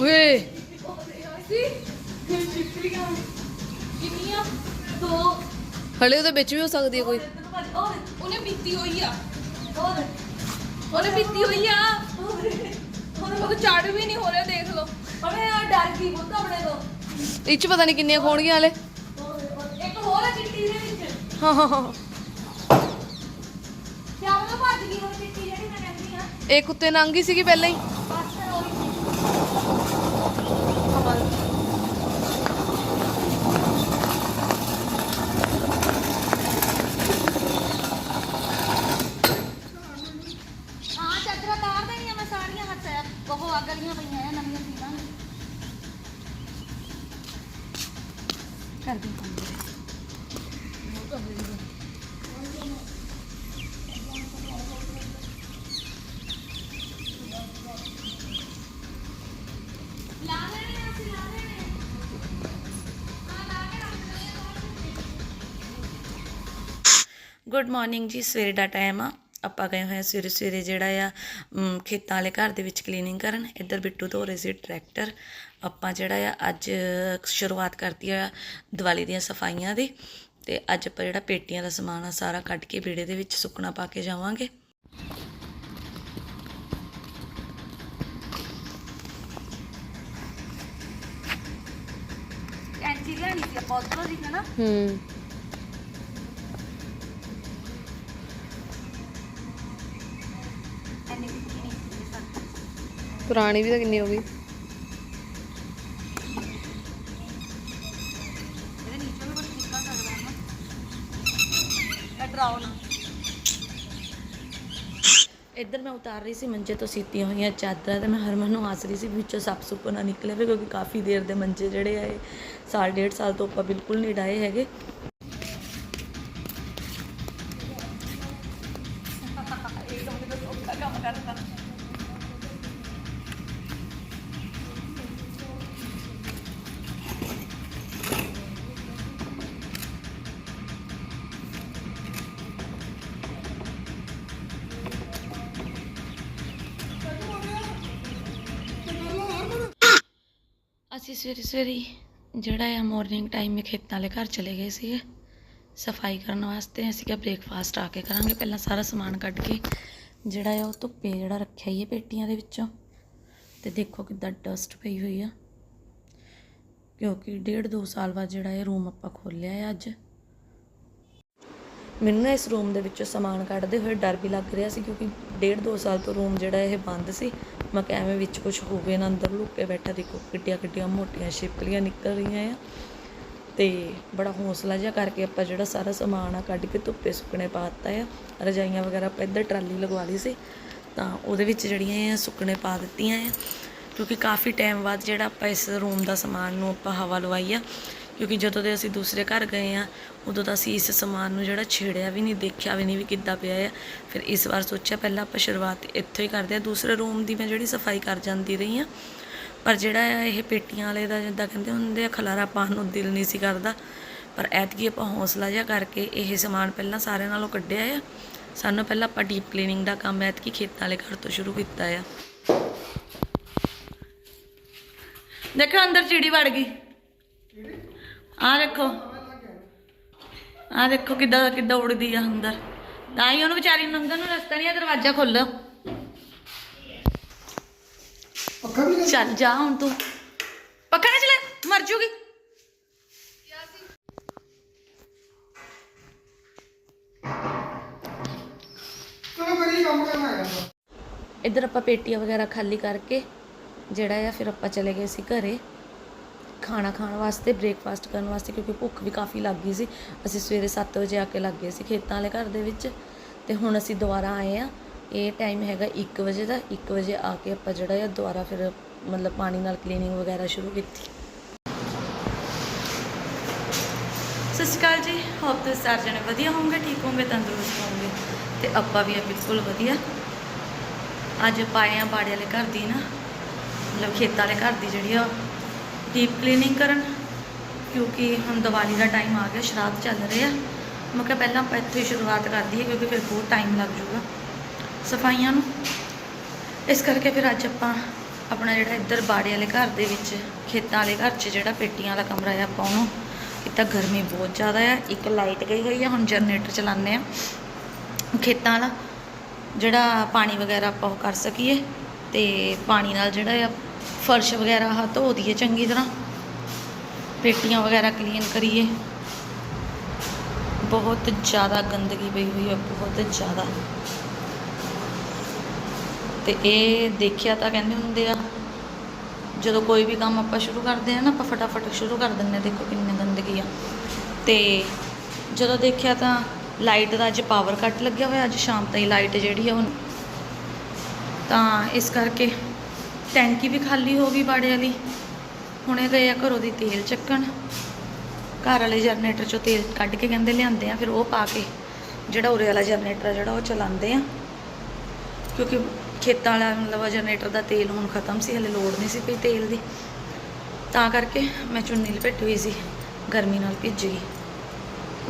ਓਏ। ਸੀ ਸ਼ਿਪਰੀਆਂ ਕਿੰਨੀਆਂ ਦੋ ਹਲੇ ਉਹਦੇ ਵਿੱਚ ਵੀ ਹੋ ਸਕਦੀ ਹੈ ਕੋਈ। ਉਹ ਉਹਨੇ ਪੀਤੀ ਹੋਈ ਆ। ਹੋਰ ਉਹਨੇ ਪੀਤੀ ਹੋਈ ਆ। ਉਹਨੇ ਉਹ ਚੜ ਵੀ ਨਹੀਂ ਹੋ ਰਿਹਾ ਦੇਖ ਲਓ। ਉਹਨੇ ਆ ਡਰ ਗਈ ਬੁੱਤ ਆਪਣੇ ਤੋਂ। ਇਹ ਚ ਪਤਾ ਨਹੀਂ ਕਿੰਨੀਆਂ ਖੋਣਗੀਆਂ ਹਲੇ। ਇੱਕ ਹੋਰ ਆ ਚਿੱਟੀ ਦੇ ਵਿੱਚ। ਹਾਂ ਹਾਂ ਹਾਂ। ਕਿਆ ਭੱਜ ਗਈ ਉਹ ਚਿੱਟੀ ਜਿਹੜੀ ਮੈਂ ਕਹਿੰਦੀ ਆ। ਇਹ ਕੁੱਤੇ ਨੰਗੀ ਸੀਗੀ ਪਹਿਲਾਂ ਹੀ। ਬਸ ਫਿਰ ਉਹੀ ਹਾਂ ਚਾਦਰਾਂ ਤਾਰ ਦੇਣੀਆਂ ਮੈਂ ਸਾਰੀਆਂ ਹੱਥ ਬਹੁਤ ਆ ਗਲੀਆਂ ਪਈਆਂ ਆ ਨਵੀਆਂ ਸੀਵਾਂ ਕਰਦੀ ਕੰਮ ਲਾ ਲੈਣੇ ਆ, ਅਸੀਂ ਲਾ ਲੈਣੇ ਹਾਂ ਲਾ ਕੇ ਰੱਖ ਲੈਣੇ ਗੁੱਡ ਮਾਰਨਿੰਗ ਜੀ ਸਵੇਰੇ ਦਾ ਟਾਈਮ ਆ ਆਪਾਂ ਗਏ ਹੋਏ ਆ ਸਵੇਰੇ ਸਵੇਰੇ ਜਿਹੜਾ ਆ ਖੇਤਾਂ ਵਾਲੇ ਘਰ ਦੇ ਵਿੱਚ ਕਲੀਨਿੰਗ ਕਰਨ। ਇੱਧਰ ਬਿੱਟੂ ਧੋ ਰਹੇ ਸੀ ਟਰੈਕਟਰ ਆਪਾਂ ਜਿਹੜਾ ਆ ਅੱਜ ਸ਼ੁਰੂਆਤ ਕਰਤੀ ਆ ਦੀਵਾਲੀ ਦੀਆਂ ਸਫਾਈਆਂ ਦੀ। ਤੇ ਅੱਜ ਆਪਾਂ ਜਿਹੜਾ ਪੇਟੀਆਂ ਦਾ ਸਮਾਨ ਆ ਸਾਰਾ ਕੱਢ ਕੇ ਵਿਹੜੇ ਦੇ ਵਿੱਚ ਸੁੱਕਣਾ ਪਾ ਕੇ ਜਾਵਾਂਗੇ। ਕੈਂਚੀ ਲੈਣੀ ਸੀ ਆਪਾਂ ਉੱਧਰੋਂ ਦੀ ਨਾ ਹੂੰ। ਐਨੀ ਵਿੱਕੀ ਨਹੀਂ ਸੀ ਸਰ ਪੁਰਾਣੀ ਵੀ ਤਾਂ ਕਿੰਨੀ ਹੋ ਗਈ। ਇਹਦੇ ਨੀਚੇ ਵੀ ਕੁਝ ਨਿਕਲ ਸਕਦਾ ਹੈ ਨਾ। ਇਹ ਡਰਾਓ ਨਾ। ਇੱਧਰ ਮੈਂ ਉਤਾਰ ਰਹੀ ਸੀ ਮੰਜੇ ਤੋਂ ਸੀਤੀਆਂ ਹੋਈਆਂ ਚਾਦਰਾਂ ਤੇ ਮੈਂ ਹਰਮਨ ਨੂੰ ਹੱਸ ਰਹੀ ਸੀ ਵੀ ਵਿੱਚੋਂ ਸੱਪ ਸੁੱਪ ਨਾ ਨਿਕਲੇ ਵੇ ਕਿਉਂਕਿ ਕਾਫੀ ਦੇਰ ਦੇ ਮੰਜੇ ਜਿਹੜੇ ਆ ਇਹ ਸਾਲ ਡੇਢ ਸਾਲ ਤੋਂ ਆਪਾਂ ਬਿਲਕੁਲ ਨਹੀਂ ਡਾਏ ਹੈਗੇ। ਔਖਾ ਕੰਮ ਕਰਦਾ ਅਸੀਂ ਸਵੇਰੇ ਸਵੇਰੇ ਹੀ ਜਿਹੜਾ ਆ ਮਾਰਨਿੰਗ ਟਾਈਮ ਮੇ ਖੇਤਾਂ ਵਾਲੇ ਘਰ ਚਲੇ ਗਏ ਸੀਗੇ। ਸਫ਼ਾਈ ਕਰਨ ਵਾਸਤੇ ਅਸੀਂ ਕਿਹਾ ਬ੍ਰੇਕਫਾਸਟ ਆ ਕੇ ਕਰਾਂਗੇ। ਪਹਿਲਾਂ ਸਾਰਾ ਸਮਾਨ ਕੱਢ ਕੇ ਜਿਹੜਾ ਆ ਉਹ ਧੁੱਪੇ ਜਿਹੜਾ ਰੱਖਿਆ ਹੀ ਹੈ ਪੇਟੀਆਂ ਦੇ ਵਿੱਚੋਂ। ਤੇ ਦੇਖੋ ਕਿੱਦਾਂ ਡਸਟ ਪਈ ਹੋਈ ਆ। ਕਿਉਂਕਿ ਡੇਢ ਦੋ ਸਾਲ ਬਾਅਦ ਜਿਹੜਾ ਇਹ ਰੂਮ ਆਪਾਂ ਖੋਲਿਆ ਹੈ ਅੱਜ। ਮੈਨੂੰ ਨਾ ਇਸ ਰੂਮ ਦੇ ਵਿੱਚੋਂ ਸਮਾਨ ਕੱਢਦੇ ਹੋਏ ਡਰ ਵੀ ਲੱਗ ਰਿਹਾ ਸੀ ਕਿਉਂਕਿ ਡੇਢ ਦੋ ਸਾਲ ਤੋਂ ਰੂਮ ਜਿਹੜਾ ਇਹ ਬੰਦ ਸੀ। ਮੈਂ ਕਿਹਾ ਐਵੇਂ ਵਿੱਚ ਕੁਝ ਹੋਵੇ ਨਾ ਅੰਦਰ ਲੁੱਕ ਕੇ ਬੈਠਾ ਦੇਖੋ ਕਿੱਡੀਆਂ ਕਿੱਡੀਆਂ ਮੋਟੀਆਂ ਛਿਪਕਲੀਆਂ ਨਿਕਲ ਰਹੀਆਂ ਆ। ਤੇ ਬੜਾ ਹੌਸਲਾ ਜਿਹਾ ਕਰਕੇ ਆਪਾਂ ਜਿਹੜਾ ਸਾਰਾ ਸਮਾਨ ਆ ਕੱਢ ਕੇ ਧੁੱਪੇ ਸੁੱਕਣੇ ਪਾ ਦਿੱਤਾ ਆ। ਰਜਾਈਆਂ ਵਗੈਰਾ ਆਪਾਂ ਇੱਧਰ ਟਰਾਲੀ ਲਗਵਾ ਲਈ ਸੀ, ਤਾਂ ਉਹਦੇ ਵਿੱਚ ਜਿਹੜੀਆਂ ਆ ਸੁੱਕਣੇ ਪਾ ਦਿੱਤੀਆਂ ਆ। ਕਿਉਂਕਿ ਕਾਫੀ ਟਾਈਮ ਬਾਅਦ ਜਿਹੜਾ ਆਪਾਂ ਇਸ ਰੂਮ ਦਾ ਸਮਾਨ ਨੂੰ ਆਪਾਂ ਹਵਾ ਲਵਾਈ ਆ, ਕਿਉਂਕਿ ਜਦੋਂ ਦੇ ਅਸੀਂ ਦੂਸਰੇ ਘਰ ਗਏ ਆ, ਉਦੋਂ ਤਾਂ ਅਸੀਂ ਇਸ ਸਮਾਨ ਨੂੰ ਜਿਹੜਾ ਛੇੜਿਆ ਵੀ ਨਹੀਂ, ਦੇਖਿਆ ਵੀ ਨਹੀਂ ਵੀ ਕਿੱਦਾਂ ਪਿਆ ਆ। ਫਿਰ ਇਸ ਵਾਰ ਸੋਚਿਆ ਪਹਿਲਾਂ ਆਪਾਂ ਸ਼ੁਰੂਆਤ ਇੱਥੋਂ ਹੀ ਕਰਦੇ ਆ, ਦੂਸਰੇ ਰੂਮ ਦੀ ਮੈਂ ਜਿਹੜੀ ਸਫ਼ਾਈ ਕਰ ਜਾਂਦੀ ਰਹੀ ਆ ਪਰ ਜਿਹੜਾ ਆ ਇਹ ਪੇਟੀਆਂ ਵਾਲੇ ਦਾ ਜਿੱਦਾਂ ਕਹਿੰਦੇ ਹੁੰਦੇ ਆ, ਖਲਾਰਾ ਪਾਉਣ ਨੂੰ ਦਿਲ ਨਹੀਂ ਸੀ ਕਰਦਾ। ਪਰ ਐਤਕੀ ਆਪਾਂ ਹੌਸਲਾ ਜਿਹਾ ਕਰਕੇ ਇਹ ਸਮਾਨ ਪਹਿਲਾਂ ਸਾਰਿਆਂ ਨਾਲੋਂ ਕੱਢਿਆ ਆ। ਸਾਨੂੰ ਪਹਿਲਾਂ ਆਪਾਂ ਡੀਪ ਕਲੀਨਿੰਗ ਦਾ ਕੰਮ ਐਤਕੀ ਖੇਤਾਂ ਵਾਲੇ ਘਰ ਤੋਂ ਸ਼ੁਰੂ ਕੀਤਾ ਆ। ਦੇਖੋ ਅੰਦਰ ਚਿੜੀ ਵੜ ਗਈ। ਆ ਦੇਖੋ। ਆ ਦੇਖੋ ਕਿੱਦਾਂ ਕਿੱਦਾਂ ਉੜਦੀ ਆ ਅੰਦਰ। ਤਾਂ ਹੀ ਉਹਨੂੰ ਵਿਚਾਰੀ ਨੂੰ ਲੰਘਣ ਨੂੰ ਰਸਤਾ ਨਹੀਂ ਆ, ਦਰਵਾਜ਼ਾ ਖੋਲੋ। ਚੱਲ ਜਾ ਹੁਣ ਤੂੰ। ਪੱਕਾ ਨਾ ਚਲੇ ਮਰ ਜੂਗੀ। ਚਲੋ ਕਰੀ ਕੰਮ ਕਰਨਾ ਹੈ ਇੱਧਰ ਆਪਾਂ ਪੇਟੀਆਂ ਵਗੈਰਾ ਖਾਲੀ ਕਰਕੇ ਜਿਹੜਾ ਆ ਫਿਰ ਆਪਾਂ ਚਲੇ ਗਏ ਸੀ ਘਰੇ। ਖਾਣਾ ਖਾਣ ਵਾਸਤੇ ਬ੍ਰੇਕਫਾਸਟ ਕਰਨ ਵਾਸਤੇ ਕਿਉਂਕਿ ਭੁੱਖ ਵੀ ਕਾਫੀ ਲੱਗ ਗਈ ਸੀ। ਅਸੀਂ ਸਵੇਰੇ 7 ਵਜੇ ਆ ਕੇ ਲੱਗ ਗਏ ਸੀ ਖੇਤਾਂ ਵਾਲੇ ਘਰ ਦੇ ਵਿੱਚ। ਤੇ ਹੁਣ ਅਸੀਂ ਦੁਬਾਰਾ ਆਏ ਆ। ਇਹ ਟਾਈਮ ਹੈਗਾ 1 ਵਜੇ ਦਾ 1 ਵਜੇ ਆ ਕੇ ਆਪਾਂ ਜਿਹੜਾ ਆ ਦੁਬਾਰਾ ਫਿਰ ਮਤਲਬ ਪਾਣੀ ਨਾਲ ਕਲੀਨਿੰਗ ਵਗੈਰਾ ਸ਼ੁਰੂ ਕੀਤੀ। ਸਤਿ ਸ਼੍ਰੀ ਅਕਾਲ ਜੀ ਹੋਪ ਤੁਸੀਂ ਸਾਰੇ ਜਣੇ ਵਧੀਆ ਹੋਵੋਗੇ, ਠੀਕ ਹੋਵੋਗੇ, ਤੰਦਰੁਸਤ ਹੋਵੋਗੇ ਤੇ ਆਪਾਂ ਵੀ ਆ ਬਿਲਕੁਲ ਵਧੀਆ। ਅੱਜ ਪਾਏ ਆ ਬਾੜੇ ਵਾਲੇ ਘਰ ਦੀ ਨਾ, ਮਤਲਬ ਖੇਤਾਂ ਵਾਲੇ ਘਰ ਦੀ ਜਿਹੜੀ ਆ ਡੀਪ ਕਲੀਨਿੰਗ ਕਰਨ। ਕਿਉਂਕਿ ਹੁਣ ਦੀਵਾਲੀ ਦਾ ਟਾਈਮ ਆ ਗਿਆ, ਸ਼ਰਾਧ ਚੱਲ ਰਿਹਾ ਆ। ਮੈਂ ਕਿਹਾ ਪਹਿਲਾਂ ਆਪਾਂ ਇੱਥੇ ਹੀ ਸ਼ੁਰੂਆਤ ਕਰ ਦਈਏ, ਕਿਉਂਕਿ ਫਿਰ ਬਹੁਤ ਟਾਈਮ ਲੱਗ ਜਾਊਗਾ। ਸਫਾਈਆਂ ਨੂੰ। ਇਸ ਕਰਕੇ ਫਿਰ ਅੱਜ ਆਪਾਂ ਆਪਣਾ ਜਿਹੜਾ ਇੱਧਰ ਬਾੜੇ ਵਾਲੇ ਘਰ ਦੇ ਵਿੱਚ, ਖੇਤਾਂ ਵਾਲੇ ਘਰ 'ਚ ਜਿਹੜਾ ਪੇਟੀਆਂ ਵਾਲਾ ਕਮਰਾ ਆ, ਆਪਾਂ ਉਹਨੂੰ ਕੀਤਾ ਗਰਮੀ ਬਹੁਤ ਜ਼ਿਆਦਾ ਆ। ਇੱਕ ਲਾਈਟ ਗਈ ਹੋਈ ਆ, ਹੁਣ ਜਨਰੇਟਰ ਚਲਾਉਂਦੇ ਆ। ਖੇਤਾਂ ਵਾਲਾ ਜਿਹੜਾ ਪਾਣੀ ਵਗੈਰਾ ਆਪਾਂ ਉਹ ਕਰ ਸਕੀਏ ਤੇ ਪਾਣੀ ਨਾਲ ਜਿਹੜਾ ਆ, ਫਰਸ਼ ਵਗੈਰਾ ਆ ਧੋ ਦਈਏ ਚੰਗੀ ਤਰ੍ਹਾਂ। ਪੇਟੀਆਂ ਵਗੈਰਾ ਕਲੀਨ ਕਰੀਏ। ਬਹੁਤ ਜ਼ਿਆਦਾ ਗੰਦਗੀ ਪਈ ਹੋਈ ਹੈ ਬਹੁਤ ਜ਼ਿਆਦਾ। ਤੇ ਇਹ ਦੇਖਿਆ ਤਾਂ ਕਹਿੰਦੇ ਹੁੰਦੇ ਆ, ਜਦੋਂ ਕੋਈ ਵੀ ਕੰਮ ਆਪਾਂ ਸ਼ੁਰੂ ਕਰਦੇ ਆ ਨਾ, ਆਪਾਂ ਫਟਾਫਟ ਸ਼ੁਰੂ ਕਰ ਦਿੰਦੇ ਹਾਂ, ਦੇਖੋ ਕਿੰਨੀ ਗੰਦਗੀ ਆ। ਤੇ ਜਦੋਂ ਦੇਖਿਆ ਤਾਂ ਲਾਈਟ ਦਾ ਅੱਜ ਪਾਵਰ ਕੱਟ ਲੱਗਿਆ ਹੋਇਆ, ਅੱਜ ਸ਼ਾਮ ਤਾਈਂ ਲਾਈਟ ਜਿਹੜੀ ਆ ਉਹ ਤਾਂ ਇਸ ਕਰਕੇ ਟੈਂਕੀ ਵੀ ਖਾਲੀ ਹੋ ਗਈ ਬਾੜੇ ਵਾਲੀ। ਹੁਣੇ ਗਏ ਆ ਘਰੋਂ ਦੀ ਤੇਲ ਚੱਕਣ। ਘਰ ਵਾਲੇ ਜਨਰੇਟਰ ਚੋਂ ਤੇਲ ਕੱਢ ਕੇ ਕਹਿੰਦੇ ਲਿਆਂਦੇ ਆ, ਫਿਰ ਉਹ ਪਾ ਕੇ ਜਿਹੜਾ ਉਰੇ ਵਾਲਾ ਜਨਰੇਟਰ ਆ ਜਿਹੜਾ ਉਹ ਚਲਾਉਂਦੇ ਆ। ਕਿਉਂਕਿ ਖੇਤਾਂ ਵਾਲਾ, ਮਤਲਬ ਜਨਰੇਟਰ ਦਾ ਤੇਲ ਹੁਣ ਖਤਮ ਸੀ, ਹਲੇ ਲੋੜ ਨਹੀਂ ਸੀ ਪਈ ਤੇਲ ਦੀ। ਤਾਂ ਕਰਕੇ ਮੈਂ ਚੁੰਨੀ ਲਪੇਟੀ ਹੋਈ ਸੀ, ਗਰਮੀ ਨਾਲ ਭਿੱਜ ਗਈ।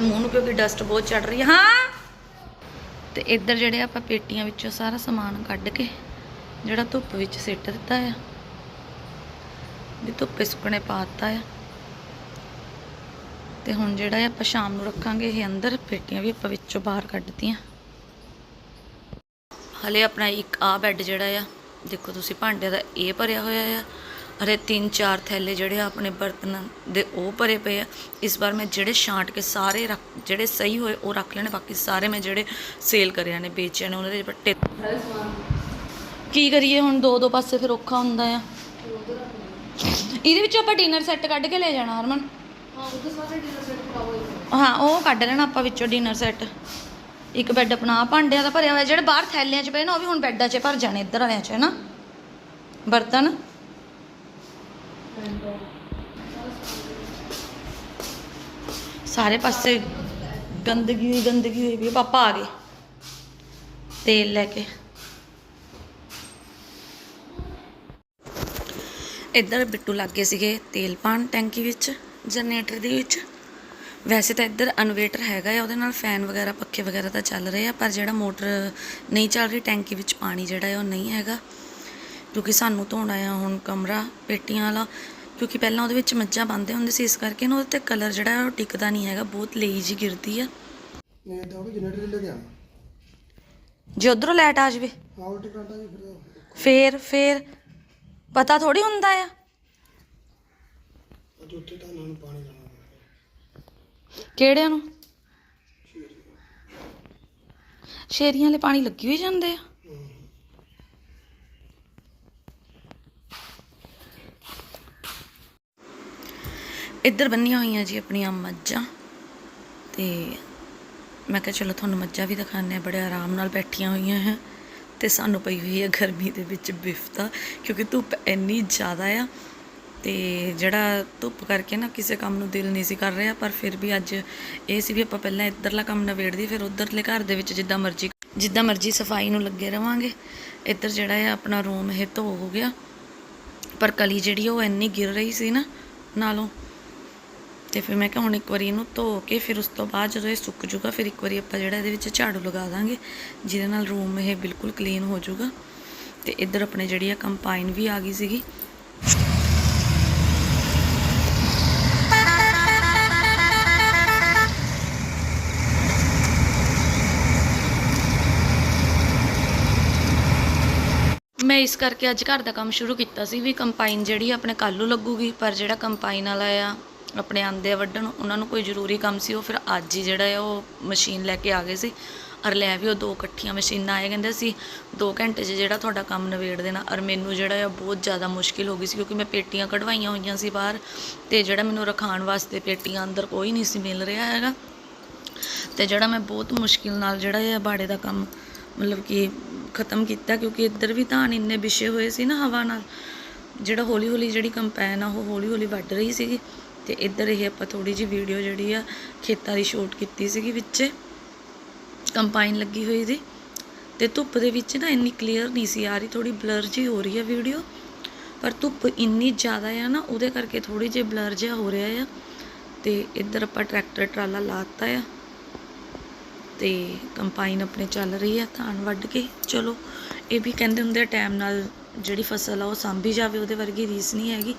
ਮੂੰਹ ਨੂੰ ਕਿਉਂਕਿ ਡਸਟ ਬਹੁਤ ਚੜ ਰਹੀ ਹਾਂ! ਤੇ ਇੱਧਰ ਜਿਹੜੇ ਆਪਾਂ ਪੇਟੀਆਂ ਵਿੱਚੋਂ ਸਾਰਾ ਸਮਾਨ ਕੱਢ ਕੇ, ਜਿਹੜਾ ਧੁੱਪ ਵਿੱਚ ਸਿੱਟ ਦਿੱਤਾ ਆ, ਵੀ ਧੁੱਪੇ ਸੁੱਕਣੇ ਪਾ ਦਿੱਤਾ ਆ। ਤੇ ਹੁਣ ਜਿਹੜਾ ਹੈ ਆਪਾਂ ਸ਼ਾਮ ਨੂੰ ਰੱਖਾਂਗੇ, ਇਹ ਅੰਦਰ ਪੇਟੀਆਂ ਵੀ ਆਪਾਂ ਵਿੱਚੋਂ ਬਾਹਰ ਕੱਢਤੀਆਂ। ਹਲੇ ਆਪਣਾ ਇੱਕ ਆ ਬੈੱਡ ਜਿਹੜਾ ਆ ਦੇਖੋ ਤੁਸੀਂ ਭਾਂਡਿਆਂ ਦਾ ਇਹ ਭਰਿਆ ਹੋਇਆ ਆ ਅਰੇ ਤਿੰਨ ਚਾਰ ਥੈਲੇ ਜਿਹੜੇ ਆਪਣੇ ਬਰਤਨ ਦੇ ਉਹ ਭਰੇ ਪਏ ਆ। ਇਸ ਵਾਰ ਮੈਂ ਜਿਹੜੇ ਛਾਂਟ ਕੇ ਸਾਰੇ ਰੱਖ ਜਿਹੜੇ ਸਹੀ ਹੋਏ ਉਹ ਰੱਖ ਲੈਣੇ ਬਾਕੀ ਸਾਰੇ ਮੈਂ ਜਿਹੜੇ ਸੇਲ ਕਰਿਆ ਨੇ ਵੇਚਿਆ ਨੇ ਉਹਨਾਂ ਦੇ ਪੱਟੇ। ਕੀ ਕਰੀਏ ਹੁਣ ਦੋ ਦੋ ਪਾਸੇ ਫਿਰ ਔਖਾ ਹੁੰਦਾ ਆ। ਇਹਦੇ ਵਿੱਚ ਆਪਾਂ ਡਿਨਰ ਸੈੱਟ ਕੱਢ ਕੇ ਲੈ ਜਾਣਾ ਹਰਮਨ। ਹਾਂ ਉਹਦੇ ਸਾਰੇ ਡਿਨਰ ਸੈੱਟ ਪਾਓ ਹਾਂ ਉਹ ਕੱਢ ਲੈਣਾ ਆਪਾਂ ਵਿੱਚੋਂ ਡਿਨਰ ਸੈੱਟ ਇੱਕ ਬੈੱਡ ਆਪਣਾ ਭਾਂਡਿਆਂ ਦਾ ਭਰਿਆ ਹੋਇਆ, ਜਿਹੜੇ ਬਾਹਰ ਥੈਲਿਆਂ 'ਚ ਪਏ ਨਾ, ਉਹ ਵੀ ਹੁਣ ਬੈੱਡਾਂ 'ਚ ਭਰ ਜਾਣੇ, ਇੱਧਰ ਵਾਲਿਆਂ 'ਚ, ਹੈ ਨਾ? ਬਰਤਨ। ਸਾਰੇ ਪਾਸੇ ਗੰਦਗੀ ਹੋਈ ਗੰਦਗੀ ਹੋਈ ਵੀ ਪਾਪਾ ਆ ਗਏ। ਤੇਲ ਲੈ ਕੇ। ਇੱਧਰ ਬਿੱਟੂ ਲੱਗੇ ਸੀਗੇ ਤੇਲ ਪਾਣ ਟੈਂਕੀ ਵਿੱਚ, ਜਨਰੇਟਰ ਦੇ ਵਿੱਚ। ਵੈਸੇ ਤਾਂ ਇੱਧਰ ਇਨਵੇਟਰ ਹੈਗਾ ਆ ਉਹਦੇ ਨਾਲ ਫੈਨ ਵਗੈਰਾ ਪੱਖੇ ਵਗੈਰਾ ਤਾਂ ਚੱਲ ਰਹੇ ਆ ਪਰ ਜਿਹੜਾ ਮੋਟਰ ਨਹੀਂ ਚੱਲ ਰਹੀ ਟੈਂਕੀ ਵਿੱਚ ਪਾਣੀ ਜਿਹੜਾ ਹੈ ਉਹ ਨਹੀਂ ਹੈਗਾ। ਕਿਉਂਕਿ ਸਾਨੂੰ ਧੋਣਾ ਆ ਹੁਣ ਕਮਰਾ ਪੇਟੀਆਂ ਵਾਲਾ ਕਿਉਂਕਿ ਪਹਿਲਾਂ ਉਹਦੇ ਵਿੱਚ ਮੱਝਾਂ ਬੰਨ੍ਹਦੇ ਹੁੰਦੇ ਸੀ ਇਸ ਕਰਕੇ ਨਾ ਉਹਦੇ ਤੇ ਕਲਰ ਜਿਹੜਾ ਹੈ ਉਹ ਟਿਕਦਾ ਨਹੀਂ ਹੈਗਾ ਬਹੁਤ ਲਈ ਜੀ ਗਿਰਦੀ ਆ। ਨਹੀਂ ਤਾਂ ਉਹ ਜਨਰੇਟਰ ਲੈ ਕੇ ਆਣਾ ਜੇ ਉਧਰੋਂ ਲਾਈਟ ਆ ਜਾਵੇ। ਹਾਂ ਫਿਰ ਫੇਰ ਪਤਾ ਥੋੜੀ ਹੁੰਦਾ ਆ। ਉੱਥੇ ਤਾਂ ਇਹਨਾਂ ਨੂੰ ਪਾਣੀ ਕਿਹੜਿਆਂ ਨੂੰ? ਸ਼ੇਰੀਆਂ ਵਾਲੇ ਪਾਣੀ ਲੱਗੀ ਹੋਈ ਜਾਂਦੇ ਆ? ਇੱਧਰ ਬੰਨੀਆਂ ਹੋਈਆਂ ਜੀ ਆਪਣੀਆਂ ਮੱਝਾਂ ਤੇ ਮੈਂ ਕਿਹਾ ਚਲੋ ਤੁਹਾਨੂੰ ਮੱਝਾਂ ਵੀ ਦਿਖਾਉਂਦੇ ਆ ਬੜੇ ਆਰਾਮ ਨਾਲ ਬੈਠੀਆਂ ਹੋਈਆਂ ਹੈ ਤੇ ਸਾਨੂੰ ਪਈ ਹੋਈ ਹੈ ਗਰਮੀ ਦੇ ਵਿੱਚ ਬਿਫਤਾ ਕਿਉਂਕਿ ਧੁੱਪ ਇੰਨੀ ਜ਼ਿਆਦਾ ਆ ਤੇ ਜਿਹੜਾ ਧੁੱਪ ਕਰਕੇ ਨਾ ਕਿਸੇ ਕੰਮ ਨੂੰ ਦਿਲ ਨਹੀਂ ਸੀ ਕਰ ਰਿਹਾ, ਪਰ ਫਿਰ ਵੀ ਅੱਜ ਇਹ ਸੀ ਵੀ ਆਪਾਂ ਪਹਿਲਾਂ ਇੱਧਰਲਾ ਕੰਮ ਨਿਬੇੜਦੀ, ਫਿਰ ਉੱਧਰਲੇ ਘਰ ਦੇ ਵਿੱਚ ਜਿੱਦਾਂ ਮਰਜ਼ੀ ਜਿੱਦਾਂ ਮਰਜ਼ੀ ਸਫ਼ਾਈ ਨੂੰ ਲੱਗੇ ਰਵਾਂਗੇ। ਇੱਧਰ ਜਿਹੜਾ ਹੈ ਆਪਣਾ ਰੂਮ ਇਹ ਧੋ ਹੋ ਗਿਆ, ਪਰ ਕਲੀ ਜਿਹੜੀ ਉਹ ਇੰਨੀ ਗਿਰ ਰਹੀ ਸੀ ਨਾ ਨਾਲੋਂ। ਤੇ ਫਿਰ ਮੈਂ ਕਿਹਾ ਹੁਣ ਇੱਕ ਵਾਰੀ ਇਹਨੂੰ ਧੋ ਕੇ ਫਿਰ ਉਸ ਤੋਂ ਬਾਅਦ ਜਦੋਂ ਇਹ ਸੁੱਕ ਜੂਗਾ, ਫਿਰ ਇੱਕ ਵਾਰੀ ਆਪਾਂ ਜਿਹੜਾ ਇਹਦੇ ਵਿੱਚ ਝਾੜੂ ਲਗਾ ਦਾਂਗੇ, ਜਿਹਦੇ ਨਾਲ ਰੂਮ ਇਹ ਬਿਲਕੁਲ ਕਲੀਨ ਹੋ ਜੂਗਾ। ਤੇ ਇੱਧਰ ਆਪਣੇ ਜਿਹੜੀ ਆ ਕੰਪਾਈਨ ਵੀ ਆ ਗਈ ਸੀਗੀ। ਮੈਂ ਇਸ ਕਰਕੇ ਅੱਜ ਘਰ ਦਾ ਕੰਮ ਸ਼ੁਰੂ ਕੀਤਾ ਸੀ ਵੀ ਕੰਪਾਈਨ ਜਿਹੜੀ ਆ ਆਪਣੇ ਕੱਲ੍ਹ ਨੂੰ ਲੱਗੂਗੀ, ਪਰ ਜਿਹੜਾ ਕੰਪਾਈਨ ਵਾਲਾ ਆ, ਆਪਣੇ ਆਂਦੇ ਆ ਵੱਢਣ, ਉਹਨਾਂ ਨੂੰ ਕੋਈ ਜ਼ਰੂਰੀ ਕੰਮ ਸੀ, ਉਹ ਫਿਰ ਅੱਜ ਹੀ ਜਿਹੜਾ ਆ ਉਹ ਮਸ਼ੀਨ ਲੈ ਕੇ ਆ ਗਏ ਸੀ। ਔਰ ਲੈ ਵੀ ਉਹ ਦੋ ਇਕੱਠੀਆਂ ਮਸ਼ੀਨਾਂ ਆਏ ਕਹਿੰਦੇ ਸੀ 2 ਘੰਟੇ 'ਚ ਜਿਹੜਾ ਤੁਹਾਡਾ ਕੰਮ ਨਿਬੇੜ ਦੇਣਾ। ਔਰ ਮੈਨੂੰ ਜਿਹੜਾ ਆ ਬਹੁਤ ਜ਼ਿਆਦਾ ਮੁਸ਼ਕਿਲ ਹੋ ਗਈ ਸੀ, ਕਿਉਂਕਿ ਮੈਂ ਪੇਟੀਆਂ ਕਢਵਾਈਆਂ ਹੋਈਆਂ ਸੀ ਬਾਹਰ ਤੇ ਜਿਹੜਾ ਮੈਨੂੰ ਰਖਾਉਣ ਵਾਸਤੇ ਪੇਟੀਆਂ ਅੰਦਰ ਕੋਈ ਨਹੀਂ ਸੀ ਮਿਲ ਰਿਹਾ ਹੈਗਾ। ਤੇ ਜਿਹੜਾ ਮੈਂ ਬਹੁਤ ਮੁਸ਼ਕਿਲ ਨਾਲ ਜਿਹੜਾ ਇਹ ਬਾੜੇ ਦਾ ਕੰਮ ਮਤਲਬ ਕਿ ਖਤਮ ਕੀਤਾ ਕਿਉਂਕਿ ਇੱਧਰ ਵੀ ਧਾਨ ਇੰਨੇ ਵਿਛੇ ਹੋਏ ਸੀ ਨਾ ਹਵਾ ਨਾਲ। ਜਿਹੜਾ ਹੌਲੀ ਹੌਲੀ ਜਿਹੜੀ ਕੰਪੈਨ ਆ, ਉਹ ਹੌਲੀ ਹੌਲੀ ਵੱਢ ਰਹੀ ਸੀਗੀ। ਤੇ ਇੱਧਰ ਇਹ ਆਪਾਂ ਥੋੜੀ ਜਿਹੀ ਵੀਡੀਓ ਜਿਹੜੀ ਆ, ਖੇਤਾਂ ਦੀ ਸ਼ੂਟ ਕੀਤੀ ਸੀਗੀ ਵਿੱਚ। ਕੰਪਾਈਨ ਲੱਗੀ ਹੋਈ ਸੀ। ਤੇ ਧੁੱਪ ਦੇ ਵਿੱਚ ਨਾ ਇੰਨੀ ਕਲੀਅਰ ਨਹੀਂ ਸੀ ਆ ਰਹੀ ਥੋੜੀ ਬਲਰ ਜੀ ਹੋ ਰਹੀ ਆ ਵੀਡੀਓ ਪਰ ਧੁੱਪ ਇੰਨੀ ਜ਼ਿਆਦਾ ਆ ਨਾ, ਉਹਦੇ ਕਰਕੇ ਥੋੜੀ ਜਿਹੀ ਬਲਰ ਜਿਹਾ ਹੋ ਰਿਹਾ ਆ। ਤੇ ਇੱਧਰ ਆਪਾਂ ਟਰੈਕਟਰ ਟਰਾਲਾ ਲਾਤਾ ਆ। ਤੇ ਕੰਪਾਈਨ ਆਪਣੇ ਚੱਲ ਰਹੀ ਆ ਧਾਨ ਵੱਢ ਕੇ। ਚਲੋ, ਇਹ ਵੀ ਕਹਿੰਦੇ ਹੁੰਦੇ ਆ ਟਾਈਮ ਨਾਲ ਜਿਹੜੀ ਫਸਲ ਆ, ਉਹ ਸਾਂਭੀ ਜਾਵੇ, ਉਹਦੇ ਵਰਗੀ ਰੀਸ ਨਹੀਂ ਹੈਗੀ।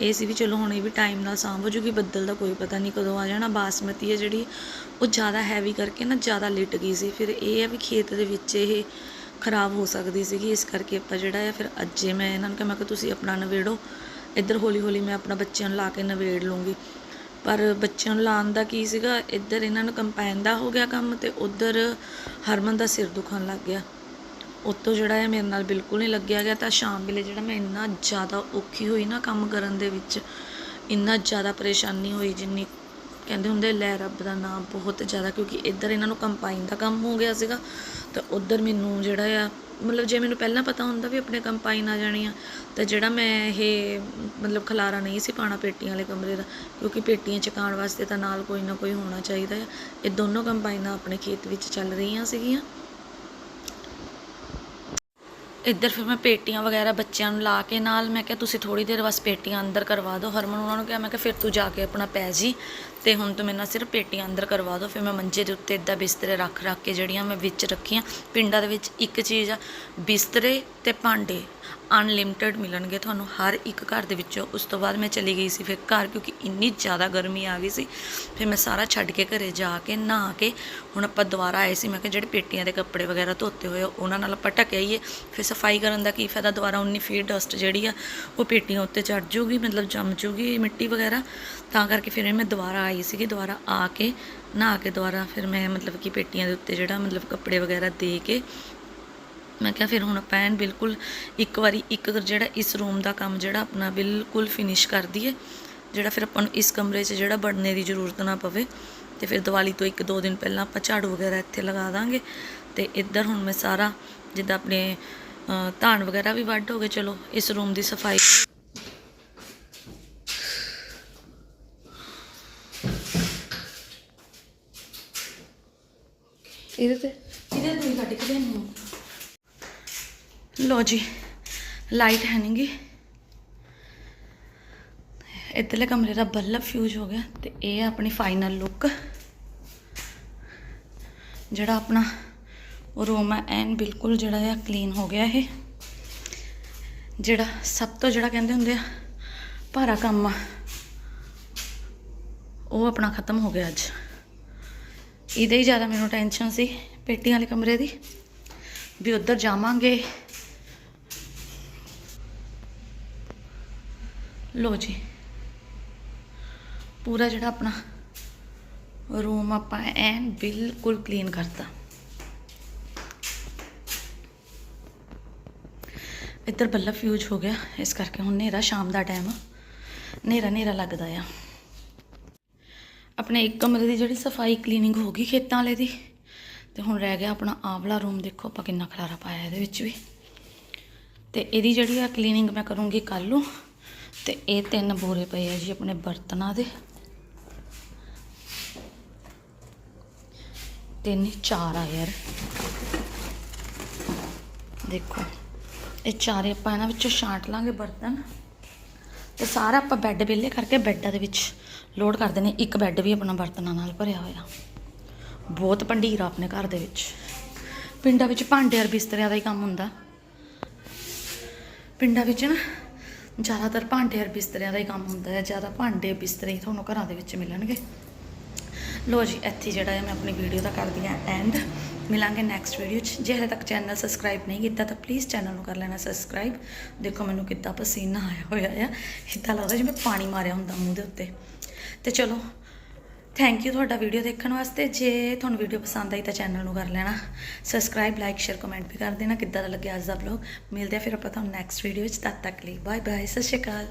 ਇਹ ਸੀ ਵੀ ਚਲੋ, ਹੁਣ ਇਹ ਵੀ ਟਾਈਮ ਨਾਲ ਸਾਂਭ ਜੂਗੀ, ਬੱਦਲ ਦਾ ਕੋਈ ਪਤਾ ਨਹੀਂ ਕਦੋਂ ਆ ਜਾਣਾ। ਬਾਸਮਤੀ ਹੈ ਜਿਹੜੀ, ਉਹ ਜ਼ਿਆਦਾ ਹੈਵੀ ਕਰਕੇ ਨਾ ਜ਼ਿਆਦਾ ਲਿਟ ਗਈ ਸੀ। ਫਿਰ ਇਹ ਹੈ ਵੀ ਖੇਤ ਦੇ ਵਿੱਚ ਇਹ ਖਰਾਬ ਹੋ ਸਕਦੀ ਸੀਗੀ, ਇਸ ਕਰਕੇ ਆਪਾਂ ਜਿਹੜਾ ਆ, ਫਿਰ ਅੱਜੇ ਮੈਂ ਇਹਨਾਂ ਨੂੰ ਕਿਹਾ, ਮੈਂ ਕਿ ਤੁਸੀਂ ਆਪਣਾ ਨਵੇੜੋ। ਇੱਧਰ ਹੌਲੀ ਹੌਲੀ ਮੈਂ ਆਪਣਾ ਬੱਚਿਆਂ ਨੂੰ ਲਾ ਕੇ ਨਵੇੜ ਲੂੰਗੀ। ਪਰ ਬੱਚਿਆਂ ਨੂੰ ਲਾਉਣ ਦਾ ਕੀ ਸੀਗਾ? ਇੱਧਰ ਇਹਨਾਂ ਨੂੰ ਕੰਪਾਈਨ ਦਾ ਹੋ ਗਿਆ ਕੰਮ ਤੇ ਉੱਧਰ ਹਰਮਨ ਦਾ ਸਿਰ ਦੁਖਣ ਲੱਗ ਗਿਆ। ਉੱਤੋਂ ਜਿਹੜਾ ਹੈ ਮੇਰੇ ਨਾਲ ਬਿਲਕੁਲ ਨਹੀਂ ਲੱਗਿਆ ਗਿਆ। ਤਾਂ ਸ਼ਾਮ ਵੇਲੇ ਜਿਹੜਾ ਮੈਂ ਇੰਨਾ ਜ਼ਿਆਦਾ ਔਖੀ ਹੋਈ ਨਾ ਕੰਮ ਕਰਨ ਦੇ ਵਿੱਚ, ਇੰਨਾ ਜ਼ਿਆਦਾ ਪਰੇਸ਼ਾਨੀ ਹੋਈ ਜਿੰਨੀ ਕਹਿੰਦੇ ਹੁੰਦੇ ਲੈ ਰੱਬ ਦਾ ਨਾਮ ਬਹੁਤ ਜ਼ਿਆਦਾ, ਕਿਉਂਕਿ ਇੱਧਰ ਇਹਨਾਂ ਨੂੰ ਕੰਪਾਈਨ ਦਾ ਕੰਮ ਹੋ ਗਿਆ ਸੀਗਾ। ਤੇ ਉੱਧਰ ਮੈਨੂੰ ਜਿਹੜਾ ਆ ਮਤਲਬ ਜੇ ਮੈਨੂੰ ਪਹਿਲਾਂ ਪਤਾ ਹੁੰਦਾ ਵੀ ਆਪਣੇ ਕੰਪਾਈਨ ਆ ਜਾਣੀ ਆ, ਤਾਂ ਜਿਹੜਾ ਮੈਂ ਇਹ, ਮਤਲਬ ਖਲਾਰਾ ਨਹੀਂ ਸੀ ਪਾਣਾ ਪੇਟੀਆਂ ਵਾਲੇ ਕਮਰੇ ਦਾ, ਕਿਉਂਕਿ ਪੇਟੀਆਂ ਚਕਾਉਣ ਵਾਸਤੇ ਤਾਂ ਨਾਲ ਕੋਈ ਨਾ ਕੋਈ ਹੋਣਾ ਚਾਹੀਦਾ ਆ। ਇਹ ਦੋਨੋਂ ਕੰਪਾਈਨਾਂ ਆਪਣੇ ਖੇਤ ਵਿੱਚ ਚੱਲ ਰਹੀਆਂ ਸੀਗੀਆਂ। ਇੱਧਰ ਫਿਰ ਮੈਂ ਪੇਟੀਆਂ ਵਗੈਰਾ ਬੱਚਿਆਂ ਨੂੰ ਲਾ ਕੇ ਨਾਲ ਮੈਂ ਕਿਹਾ, ਤੁਸੀਂ ਥੋੜੀ ਦੇਰ ਬਸ ਪੇਟੀਆਂ ਅੰਦਰ ਕਰਵਾ ਦਿਓ। ਹਰਮਨ ਉਹਨਾਂ ਨੂੰ ਕਿਹਾ, ਮੈਂ ਕਿਹਾ, ਫਿਰ ਤੂੰ ਜਾ ਕੇ ਆਪਣਾ ਪੈ ਜੀ। ਤੇ ਹੁਣ ਤੂੰ ਮੇਰੇ ਨਾਲ ਸਿਰਫ ਪੇਟੀਆਂ ਅੰਦਰ ਕਰਵਾ ਦਿਓ ਫਿਰ ਮੈਂ ਮੰਜੇ ਦੇ ਉੱਤੇ ਇਦਾਂ ਬਿਸਤਰੇ ਰੱਖ ਰੱਖ ਕੇ ਜਿਹੜੀਆਂ ਮੈਂ ਵਿੱਚ ਰੱਖੀਆਂ ਪਿੰਡਾਂ ਦੇ ਵਿੱਚ ਇੱਕ ਚੀਜ਼ ਆ ਬਿਸਤਰੇ ਤੇ ਭਾਂਡੇ ਅਨਲਿਮਟਿਡ ਮਿਲਣਗੇ ਤੁਹਾਨੂੰ ਹਰ ਇੱਕ ਘਰ ਦੇ ਵਿੱਚੋਂ। ਉਸ ਤੋਂ ਬਾਅਦ ਮੈਂ ਚਲੀ ਗਈ ਸੀ ਫਿਰ ਘਰ ਕਿਉਂਕਿ ਇੰਨੀ ਜ਼ਿਆਦਾ ਗਰਮੀ ਆ ਗਈ ਸੀ। ਫਿਰ ਮੈਂ ਸਾਰਾ ਛੱਡ ਕੇ ਘਰੇ ਜਾ ਕੇ ਨਹਾ ਕੇ ਹੁਣ ਆਪਾਂ ਦੁਬਾਰਾ ਆਏ ਸੀ। ਮੈਂ ਕਿਹਾ ਜਿਹੜੇ ਪੇਟੀਆਂ ਦੇ ਕੱਪੜੇ ਵਗੈਰਾ ਧੋਤੇ ਹੋਏ ਆ, ਉਹਨਾਂ ਨਾਲ ਆਪਾਂ ਢੱਕ ਆਈਏ। ਫਿਰ ਸਫ਼ਾਈ ਕਰਨ ਦਾ ਕੀ ਫਾਇਦਾ? ਦੁਬਾਰਾ ਉਨੀ ਫੇਰ ਡਸਟ ਜਿਹੜੀ ਆ ਉਹ ਪੇਟੀਆਂ ਉੱਤੇ ਚੜ ਜੂਗੀ ਮਤਲਬ ਜੰਮ ਜੂਗੀ ਮਿੱਟੀ ਵਗੈਰਾ। ਤਾਂ ਕਰਕੇ ਫਿਰ ਮੈਂ ਦੁਬਾਰਾ ਆਈ ਸੀਗੀ ਦੁਬਾਰਾ ਆ ਕੇ, ਨਹਾ ਕੇ ਦੁਬਾਰਾ ਫਿਰ ਮੈਂ ਮਤਲਬ ਕਿ ਪੇਟੀਆਂ ਦੇ ਉੱਤੇ ਜਿਹੜਾ ਮਤਲਬ ਕੱਪੜੇ ਵਗੈਰਾ ਦੇ ਕੇ ਮੈਂ ਕਿਹਾ ਫਿਰ ਹੁਣ ਆਪਾਂ ਐਨ ਬਿਲਕੁਲ ਇੱਕ ਵਾਰੀ ਇੱਕ ਜਿਹੜਾ ਇਸ ਰੂਮ ਦਾ ਕੰਮ ਜਿਹੜਾ ਆਪਣਾ ਬਿਲਕੁਲ ਫਿਨਿਸ਼ ਕਰ ਦਈਏ ਜਿਹੜਾ ਫਿਰ ਆਪਾਂ ਨੂੰ ਇਸ ਕਮਰੇ 'ਚ ਜਿਹੜਾ ਵੜਨੇ ਦੀ ਜ਼ਰੂਰਤ ਨਾ ਪਵੇ ਤੇ ਫਿਰ ਦੀਵਾਲੀ ਤੋਂ ਇੱਕ ਦੋ ਦਿਨ ਪਹਿਲਾਂ ਆਪਾਂ ਝਾੜੂ ਵਗੈਰਾ ਇੱਥੇ ਲਗਾ ਦਾਂਗੇ ਤੇ ਇੱਧਰ ਹੁਣ ਮੈਂ ਸਾਰਾ ਜਿੱਦਾਂ ਆਪਣੇ ਧਾਨ ਵਗੈਰਾ ਵੀ ਵੱਢ ਹੋ ਗਏ, ਚਲੋ ਇਸ ਰੂਮ ਦੀ ਸਫ਼ਾਈ ਇਹਦੇ ਤੇ? ਇਹਦੇ ਤੋਂ ਹੀ ਕੱਢ ਕੇ ਲਿਆਉਂਦੀ ਲੋ ਜੀ ਲਾਈਟ ਹੈ ਨਹੀਂਗੀ ਇੱਧਰਲੇ ਕਮਰੇ ਦਾ ਬੱਲਬ ਫਿਊਜ਼ ਹੋ ਗਿਆ ਤੇ ਇਹ ਹੈ ਆਪਣੀ ਫਾਈਨਲ ਲੁੱਕ ਜਿਹੜਾ ਆਪਣਾ ਰੂਮ ਹੈ ਐਨ ਬਿਲਕੁਲ ਜਿਹੜਾ ਆ ਕਲੀਨ ਹੋ ਗਿਆ ਇਹ। ਜਿਹੜਾ ਸਭ ਤੋਂ ਜਿਹੜਾ ਕਹਿੰਦੇ ਹੁੰਦੇ ਆ ਭਾਰਾ ਕੰਮ ਆ ਉਹ ਆਪਣਾ ਖਤਮ ਹੋ ਗਿਆ ਅੱਜ। ਇਹਦੇ ਹੀ ਜ਼ਿਆਦਾ ਮੈਨੂੰ ਟੈਨਸ਼ਨ ਸੀ, ਪੇਟੀਆਂ ਵਾਲੇ ਕਮਰੇ ਦੀ, ਵੀ ਉੱਧਰ ਜਾਵਾਂਗੇ। ਲੋ ਜੀ, ਪੂਰਾ ਜਿਹੜਾ ਆਪਣਾ ਰੂਮ ਆਪਾਂ ਐਨ ਬਿਲਕੁਲ ਕਲੀਨ ਕਰਤਾ। ਇੱਧਰ ਬੱਲਬ ਫਿਊਜ਼ ਹੋ ਗਿਆ, ਇਸ ਕਰਕੇ ਹੁਣ ਹਨੇਰਾ ਸ਼ਾਮ ਦਾ ਟਾਈਮ ਹਨੇਰਾ ਹਨੇਰਾ ਲੱਗਦਾ ਆ। ਆਪਣੇ ਇੱਕ ਕਮਰੇ ਦੀ ਜਿਹੜੀ ਸਫ਼ਾਈ ਕਲੀਨਿੰਗ ਹੋ ਗਈ ਖੇਤਾਂ ਵਾਲੇ ਦੀ, ਤੇ ਹੁਣ ਰਹਿ ਗਿਆ ਆਪਣਾ ਆਵਲਾ ਰੂਮ ਦੇਖੋ ਆਪਾਂ ਕਿੰਨਾ ਖਲਾਰਾ ਪਾਇਆ ਇਹਦੇ ਵਿੱਚ ਵੀ। ਤੇ ਇਹਦੀ ਜਿਹੜੀ ਆ ਕਲੀਨਿੰਗ ਮੈਂ ਕਰੂੰਗੀ ਕੱਲ ਨੂੰ, ਤੇ ਇਹ ਤਿੰਨ ਬੋਰੇ ਪਏ ਆ ਜੀ ਆਪਣੇ ਬਰਤਨਾਂ ਦੇ। ਤਿੰਨ, ਚਾਰ ਆ ਯਾਰ। ਦੇਖੋ, ਇਹ ਚਾਰੇ ਆਪਾਂ ਇਹਨਾਂ ਵਿੱਚੋਂ ਛਾਂਟ ਲਾਂਗੇ ਬਰਤਨ। ਤੇ ਸਾਰਾ ਆਪਾਂ ਬੈੱਡ ਵਿਹਲੇ ਕਰਕੇ ਬੈੱਡਾਂ ਦੇ ਵਿੱਚ ਲੋਡ ਕਰ ਦਿੰਦੇ ਇੱਕ ਬੈੱਡ ਵੀ ਆਪਣਾ ਬਰਤਨਾਂ ਨਾਲ ਭਰਿਆ ਹੋਇਆ। ਬਹੁਤ ਭੰਡੀਰਾ ਆਪਣੇ ਘਰ ਦੇ ਵਿੱਚ। ਪਿੰਡਾਂ ਵਿੱਚ ਭਾਂਡੇ ਔਰ ਬਿਸਤਰਿਆਂ ਦਾ ਹੀ ਕੰਮ ਹੁੰਦਾ। ਪਿੰਡਾਂ ਵਿੱਚ ਨਾ ਜ਼ਿਆਦਾਤਰ ਭਾਂਡੇ ਔਰ ਬਿਸਤਰਿਆਂ ਦਾ ਹੀ ਕੰਮ ਹੁੰਦਾ ਹੈ। ਜ਼ਿਆਦਾ ਭਾਂਡੇ ਬਿਸਤਰੇ ਹੀ ਤੁਹਾਨੂੰ ਘਰਾਂ ਦੇ ਵਿੱਚ ਮਿਲਣਗੇ। ਲੋ ਜੀ, ਇੱਥੇ ਜਿਹੜਾ ਹੈ, ਮੈਂ ਆਪਣੀ ਵੀਡੀਓ ਦਾ ਕਰਦੀ ਹਾਂ ਐਂਡ ਮਿਲਾਂਗੇ ਨੈਕਸਟ ਵੀਡੀਓ 'ਚ। ਜੇ ਹਲੇ ਤੱਕ ਚੈਨਲ ਸਬਸਕ੍ਰਾਈਬ ਨਹੀਂ ਕੀਤਾ, ਤਾਂ ਪਲੀਜ਼ ਚੈਨਲ ਨੂੰ ਕਰ ਲੈਣਾ ਸਬਸਕ੍ਰਾਈਬ ਦੇਖੋ ਮੈਨੂੰ ਕਿੱਦਾਂ ਪਸੀਨਾ ਆਇਆ ਹੋਇਆ ਆ। ਇੱਦਾਂ ਲੱਗਦਾ ਜਿਵੇਂ ਪਾਣੀ ਮਾਰਿਆ ਹੁੰਦਾ ਮੂੰਹ ਦੇ ਉੱਤੇ। ਤੇ ਚਲੋ ਥੈਂਕ ਯੂ ਤੁਹਾਡਾ ਵੀਡੀਓ ਦੇਖਣ ਵਾਸਤੇ। ਜੇ ਤੁਹਾਨੂੰ ਵੀਡੀਓ ਪਸੰਦ ਆਈ ਤਾਂ ਚੈਨਲ ਨੂੰ ਕਰ ਲੈਣਾ। ਸਬਸਕ੍ਰਾਈਬ ਲਾਈਕ ਸ਼ੇਅਰ ਕਮੈਂਟ ਵੀ ਕਰ ਦੇਣਾ। ਕਿੱਦਾਂ ਦਾ ਲੱਗਿਆ ਅੱਜ ਦਾ ਵਲੌਗ ਮਿਲਦੇ ਆ ਫਿਰ ਆਪਾਂ ਤੁਹਾਨੂੰ ਨੈਕਸਟ ਵੀਡੀਓ 'ਚ। ਤਦ ਤੱਕ ਲਈ ਬਾਏ ਬਾਏ ਸਤਿ ਸ਼੍ਰੀ ਅਕਾਲ।